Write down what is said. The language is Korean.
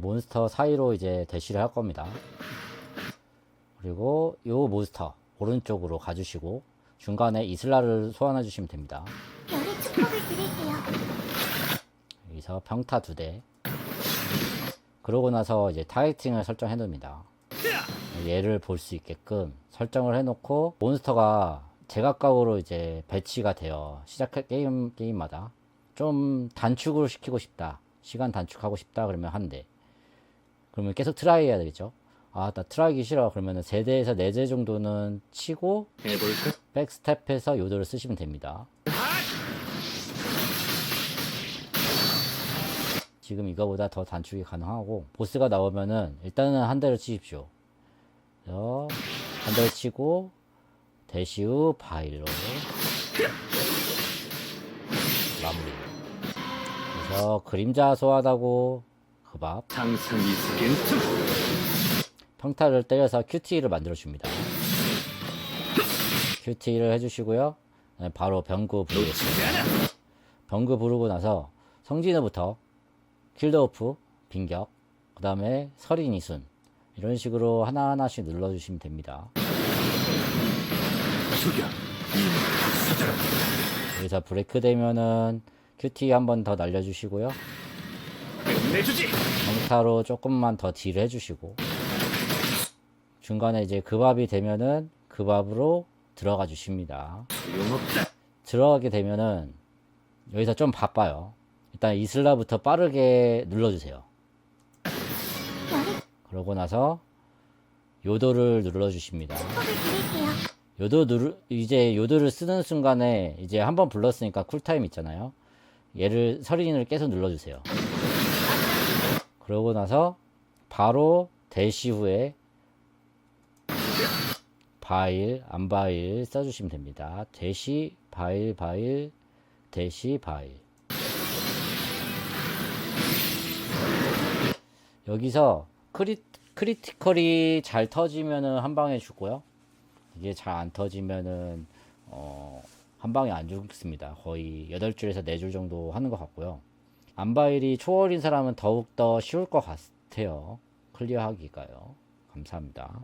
몬스터 사이로 이제 대시를 할 겁니다. 그리고 요 몬스터 오른쪽으로 가주시고 중간에 이슬라를 소환해 주시면 됩니다. 별의 축복을 드릴게요. 여기서 평타 두 대. 그러고 나서 이제 타겟팅을 설정해 둡니다. 얘를 볼 수 있게끔 설정을 해놓고 몬스터가 제각각으로 이제 배치가 돼요. 시작 게임 게임마다 좀 단축을 시키고 싶다. 시간 단축하고 싶다 그러면 한 대. 그러면 계속 트라이 해야 되겠죠. 아, 나 트라이기 싫어. 그러면은 세 대에서 네대 정도는 치고 해볼까? 백스텝해서 요도를 쓰시면 됩니다. 지금 이거보다 더 단축이 가능하고 보스가 나오면은 일단은 한 대를 치십시오. 한 대를 치고 대시 후 바일로 마무리. 그래서 그림자 소환하고 속엔 평타를 때려서 QT를 만들어 줍니다. QT를 해주시고요. 네, 바로 병구 부르겠습니다. 병구 부르고 나서 성진호부터 킬드오프, 빈격, 그 다음에 서린 이순 이런 식으로 하나하나씩 눌러주시면 됩니다. 여기서 브레이크 되면은 QT 한 번 더 날려주시고요. 끝내주지 평타로 조금만 더딜 해주시고 중간에 이제 그 밥이 되면은 그 밥으로 들어가 주십니다. 소용없다 들어가게 되면은 여기서 좀 바빠요. 일단 이슬라부터 빠르게 눌러주세요. 그러고 나서 요도를 눌러주십니다. 요도 누르 이제 요도를 쓰는 순간에 이제 한 번 불렀으니까 쿨타임 있잖아요. 얘를 서린을 계속 눌러주세요. 그러고 나서 바로 대시 후에 바일, 안바일 써주시면 됩니다. 대시, 바일, 바일, 대시, 바일. 여기서 크리, 크리티컬이 잘 터지면은 한 방에 죽고요. 이게 잘 안 터지면은 어, 한 방에 안 죽습니다. 거의 8줄에서 4줄 정도 하는 것 같고요. 안바일이 초월인 사람은 더욱더 쉬울 것 같아요. 클리어 하기가요. 감사합니다.